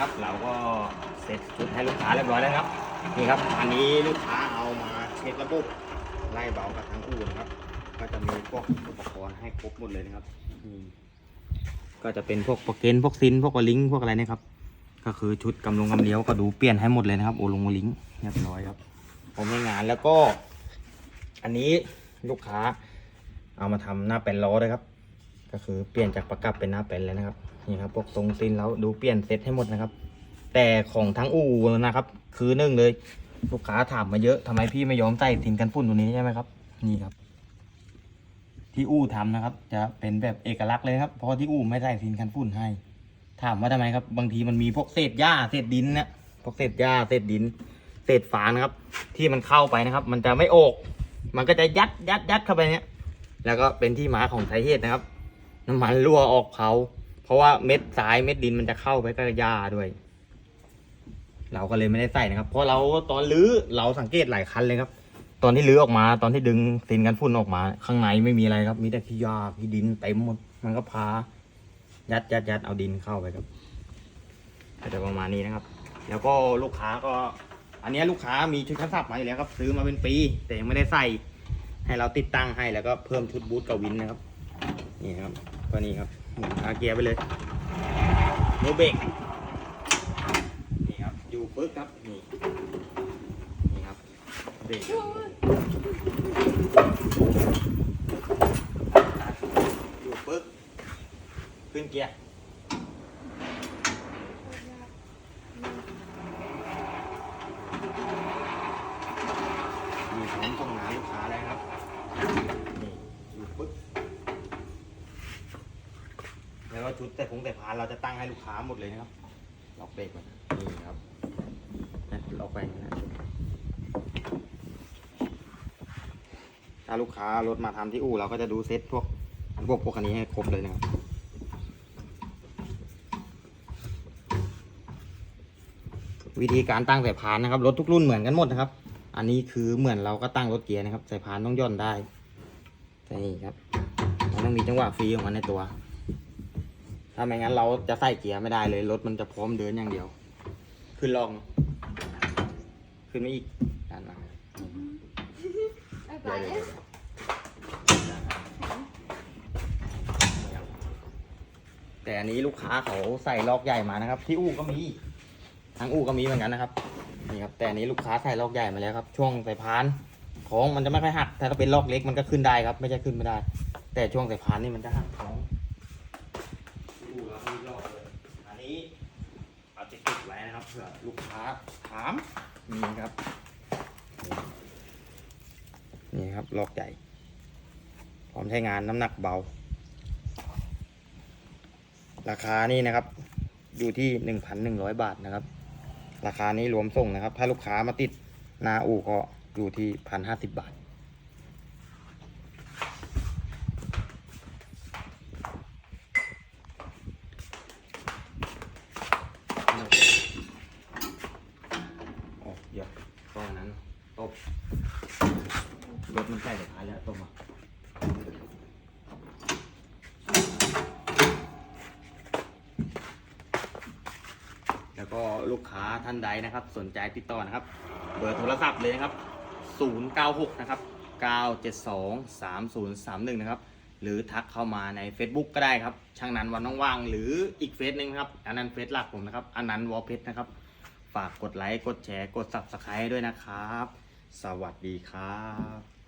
นะครับ เราก็เสร็จชุดให้ลูกค้าเรียบร้อยแล้วครับ นี่ครับ อันนี้ลูกค้าเอามาเช็คระบบไล่เบากับทางอู่นะครับ ก็จะมีพวกอุปกรณ์ให้ครบหมดเลยนะครับนี่ก็จะเป็นพวกปรเกนพวกซินพวกลลิงพวกอะไรนะครับ ก็คือชุดกำลงกำเลี้ยวก็ดูเปลี่ยนให้หมดเลยนะครับโอลงลิงเรียบร้อยครับ ผมในงานแล้วก็ อันนี้ลูกค้า เอามาทำหน้าเป็นล้อด้วยครับ ก็คือเปลี่ยนจากประกับเป็นหน้าเป็นเลยนะครับ นี่ครับพวกทรงซินแล้วดูเปลี่ยนเซตให้หมดนะครับ แต่ของทั้งอู่นะครับ คือหนึ่งเลย ลูกค้าถามมาเยอะทำไมพี่ไม่ยอมใส่สินกันฝุ่นตัวนี้ใช่ไหมครับ นี่ครับ ที่อู่ทำนะครับ จะเป็นแบบเอกลักษณ์เลยครับเพราะที่อู่ไม่ใส่สินกันฝุ่นให้ ถามว่าทำไมครับ บางทีมันมีพวกเศษหญ้าเศษดินเนี่ยพวกเศษหญ้าเศษดิน เศษฝานะครับ ที่มันเข้าไปนะครับ มันจะไม่โอกมันก็จะยัดยัดยัดเข้าไปเนี่ยแล้วก็เป็นที่มาของสาเหตุนะครับ น้ำมันรั่วออกเผา ราะว่าเม็ดทรายเม็ดดินมันจะเข้าไปกับหญ้าด้วย เราก็เลยไม่ได้ใส่นะครับ เพราะเราตอนรื้อเราสังเกตหลายคันเลยครับ ตอนที่รื้อออกมา ตอนที่ดึงซินกันฝุ่นออกมา ข้างในไม่มีอะไรครับ มีแต่ขี้หญ้าขี้ดินเต็มหมดมันก็พา ยัดยัดยัดเอาดินเข้าไปครับก็จะประมาณนี้นะครับ แล้วก็ลูกค้าก็ อันนี้ลูกค้ามีชุดคัสสับมาอยู่แล้วครับ ซื้อมาเป็นปี แต่ยังไม่ได้ใส่ ให้เราติดตั้งให้แล้วก็เพิ่มชุดบูทกับวินนะครับ นี่ครับ ก็นี่ครับหมุนขาเกียร์ไปเลยโนเบรกนี่ครับอยู่ปึ๊กครับนี่นี่ครับเบรกอยู่ปึ๊กขึ้นเกียร์มีพร้อมส่งงาลูกค้าแล้วครับนี่อยู่ปึ๊ก แล้วก็ชุดแต่ผงแต่พานเราจะตั้งให้ลูกค้าหมดเลยนะครับล็อกเบรกก่อนนี่ครับนะล็อกไปนะถ้าลูกค้ารถมาทำที่อู่เราก็จะดูเซ็ตพวกพวกพวกคันนี้ให้ครบเลยนะครับวิธีการตั้งสายพานนะครับรถทุกรุ่นเหมือนกันหมดนะครับ อันนี้คือเหมือนเราก็ตั้งรถเกียร์นะครับสายพานต้องย่อนได้นี่ครับมันต้องมีจังหวะฟรีของมันในตัว ถ้าไม่งั้นเราจะใส่เกียร์ไม่ได้เลยรถมันจะพร้อมเดินอย่างเดียว ขึ้นลอง ขึ้นไม่อีกด้านหลังไม่ไปเดี๋ยวแล้เดี๋ยววเดี๋ยวแต่อันนี้ลูกค้าเขาใส่ลอกใหญ่มานะครับ ที่อู่ก็มีทางอู่ก็มีเหมือนกันนะครับนี่ครับแต่อันนี้ลูกค้าใส่ลอกใหญ่มาแล้วครับ ช่วงสายพานท้องมันจะไม่ค่อยหักถ้าเป็นลอกเล็กมันก็ขึ้นได้ครับ ไม่ใช่ขึ้นไม่ได้ แต่ช่วงสายพานนี่มันจะหักท้อง ที่อู่เราไม่มีลอกเลย อันนี้เอาติดติดไว้นะครับเผื่อลูกค้าถามนี่ครับ นี่ครับลอกใหญ่ พร้อมใช้งานน้ำหนักเบา ราคานี่นะครับ อยู่ที่หนึ่งพันหนึ่งร้อยบาทนะครับ ราคานี้รวมส่งนะครับ ถ้าลูกค้ามาติดหนาอู่ก็อยู่ที่พันห้าสิบบาท โอ้เดี๋ยวก้อนนั้นตบ รถมันใกล้จะพายแล้วตบมาแล้วก็ลูกค้าท่านใดนะครับ สนใจติดต่อนะครับ เบอร์โทรศัพท์เลยนะครับ 096 นะครับ 972 3031 นะครับ หรือทักเข้ามาใน Facebook ก็ได้ครับ ช่างนั้นวันว่างๆหรืออีกเฟซหนึ่งครับอันนั้นเฟซหลักผมนะครับอันนั้นวอลเพชรนะครับ ฝากกดไลค์ กดแชร์ กด Subscribe ด้วยนะครับ สวัสดีครับ